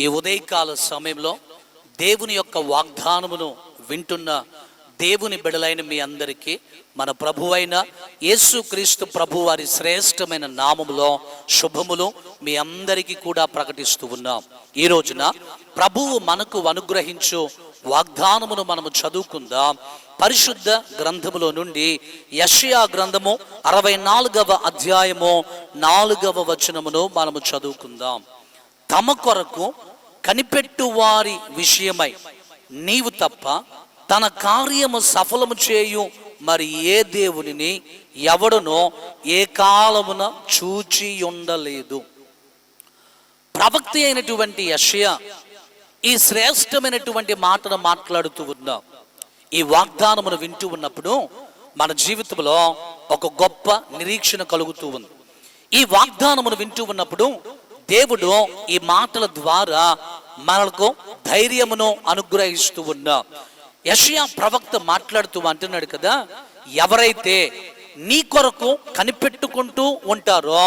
ఈ ఉదయకాల సమయంలో దేవుని యొక్క వాగ్దానమును వింటున్న దేవుని బిడలైన మీ అందరికీ మన ప్రభువైన యేసుక్రీస్తు ప్రభు వారి శ్రేష్టమైన నామములో శుభములు మీ అందరికీ కూడా ప్రకటిస్తూ ఉన్నాం. ఈ రోజున ప్రభువు మనకు అనుగ్రహించు వాగ్దానమును మనము చదువుకుందాం. పరిశుద్ధ గ్రంథములో నుండి యషయా గ్రంథము అరవై నాలుగవ అధ్యాయము నాలుగవ వచనమును మనము చదువుకుందాం. తమ కొరకు కనిపెట్టు వారి విషయమై. నీవు తప్ప తన కార్యము సఫలము చేయు మరి ఏ దేవునిని ఎవడునో ఏ కాలమున చూచి ఉండలేదు ప్రవక్తి అయినటువంటి యషయ ఈ శ్రేష్టమైనటువంటి మాటను మాట్లాడుతూ ఉన్నాం. ఈ వాగ్దానమును వింటూ ఉన్నప్పుడు మన జీవితంలో ఒక గొప్ప నిరీక్షణ కలుగుతూ ఉంది. ఈ వాగ్దానమును వింటూ ఉన్నప్పుడు దేవుడు ఈ మాటల ద్వారా మనకు ధైర్యమును అనుగ్రహిస్తూ ఉన్నా యషయా ప్రవక్త మాట్లాడుతూ అంటున్నాడు కదా ఎవరైతే నీ కొరకు కనిపెట్టుకుంటూ ఉంటారో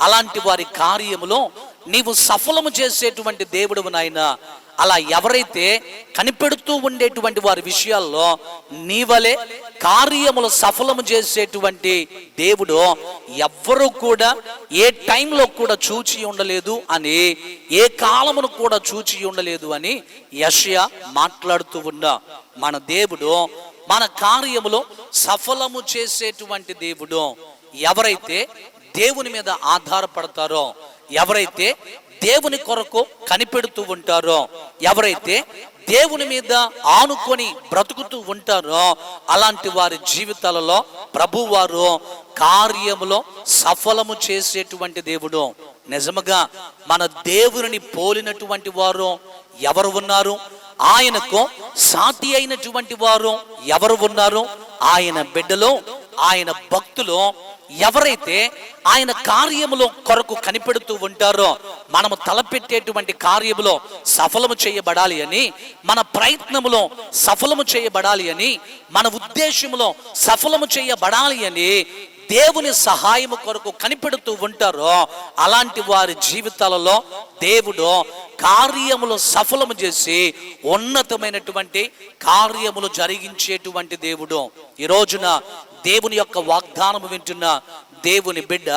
అలాంటి వారి కార్యములో నీవు సఫలము చేసేటువంటి దేవుడు నాయన. అలా ఎవరైతే కనిపెడుతూ ఉండేటువంటి వారి విషయాల్లో నీవలే కార్యములు సఫలము చేసేటువంటి దేవుడు ఎవ్వరూ కూడా ఏ టైంలో కూడా చూచి ఉండలేదు అని ఏ కాలమును కూడా చూచి ఉండలేదు అని యషయ మాట్లాడుతూ ఉన్నా మన దేవుడు మన కార్యములో సఫలము చేసేటువంటి దేవుడు. ఎవరైతే దేవుని మీద ఆధారపడతారో ఎవరైతే దేవుని కొరకు కనిపెడుతూ ఉంటారో? ఎవరైతే దేవుని మీద ఆనుకొని బ్రతుకుతూ ఉంటారో అలాంటి వారి జీవితాలలో ప్రభువారు కార్యములో సఫలము చేసేటువంటి దేవుడు. నిజముగా మన దేవుని పోలినటువంటి వారు ఎవరు ఉన్నారు? ఆయనకు సాటి అయినటువంటి వారు ఎవరు ఉన్నారు? ఆయన బిడ్డలో ఆయన భక్తులు ఎవరైతే ఆయన కార్యములో కొరకు కనిపెడుతూ ఉంటారో మనము తలపెట్టేటువంటి కార్యములో సఫలము చేయబడాలి అని మన ప్రయత్నములో సఫలము చేయబడాలి అని మన ఉద్దేశములో సఫలము చేయబడాలి అని దేవుని సహాయము కొరకు కనిపెడుతూ ఉంటారో అలాంటి వారి జీవితాలలో దేవుడు కార్యములు సఫలము చేసి ఉన్నతమైనటువంటి కార్యములు జరిగించేటువంటి దేవుడు. ఈ రోజున దేవుని యొక్క వాగ్దానము వింటున్న దేవుని బిడ్డ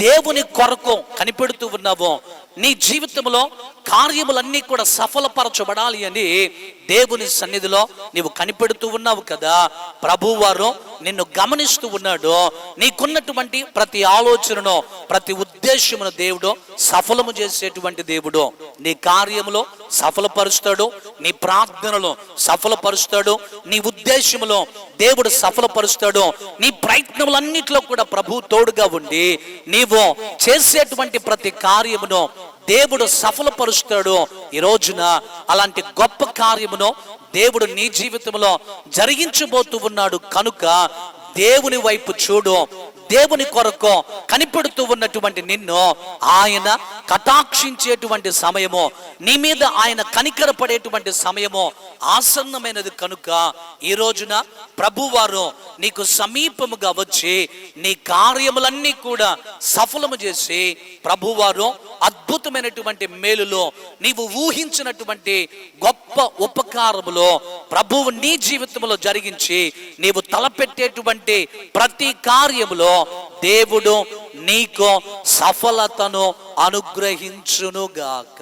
దేవుని కొరకు కనిపెడుతూ ఉన్నావో. నీ జీవితంలో కార్యములన్నీ కూడా సఫలపరచబడాలి అని దేవుని సన్నిధిలో నీవు కనిపెడుతూ ఉన్నావు కదా. ప్రభువారు నిన్ను గమనిస్తూ ఉన్నాడు. నీకున్నటువంటి ప్రతి ఆలోచనను ప్రతి ఉద్దేశమును దేవుడు సఫలము చేసేటువంటి దేవుడు నీ కార్యములో సఫలపరుస్తాడు నీ ప్రార్థనలో సఫలపరుస్తాడు నీ ఉద్దేశములో దేవుడు సఫలపరుస్తాడు నీ ప్రయత్నములన్నిటిలో కూడా ప్రభు తోడుగా ఉండి నీవు చేసేటువంటి ప్రతి కార్యమును దేవుడు సఫలపరుస్తాడు. ఈ రోజున అలాంటి గొప్ప కార్యమును దేవుడు నీ జీవితంలో జరిగించబోతూ ఉన్నాడు. కనుక దేవుని వైపు చూడు దేవుని కొరకు కనిపెడుతూ ఉన్నటువంటి నిన్ను ఆయన కటాక్షించేటువంటి సమయము నీ మీద ఆయన కనికరపడేటువంటి సమయము ఆసన్నమైనది కనుక ఈ రోజున ప్రభువారు నీకు సమీపముగా వచ్చి నీ కార్యములన్నీ కూడా సఫలము చేసి ప్రభువారు అద్భుతమైనటువంటి మేలులో నీవు ఊహించినటువంటి గొప్ప ఉపకారములో ప్రభువు నీ జీవితంలో జరిగించి నీవు తలపెట్టేటువంటి ప్రతి కార్యములో దేవుడు నీకు సఫలతను అనుగ్రహించునుగాక.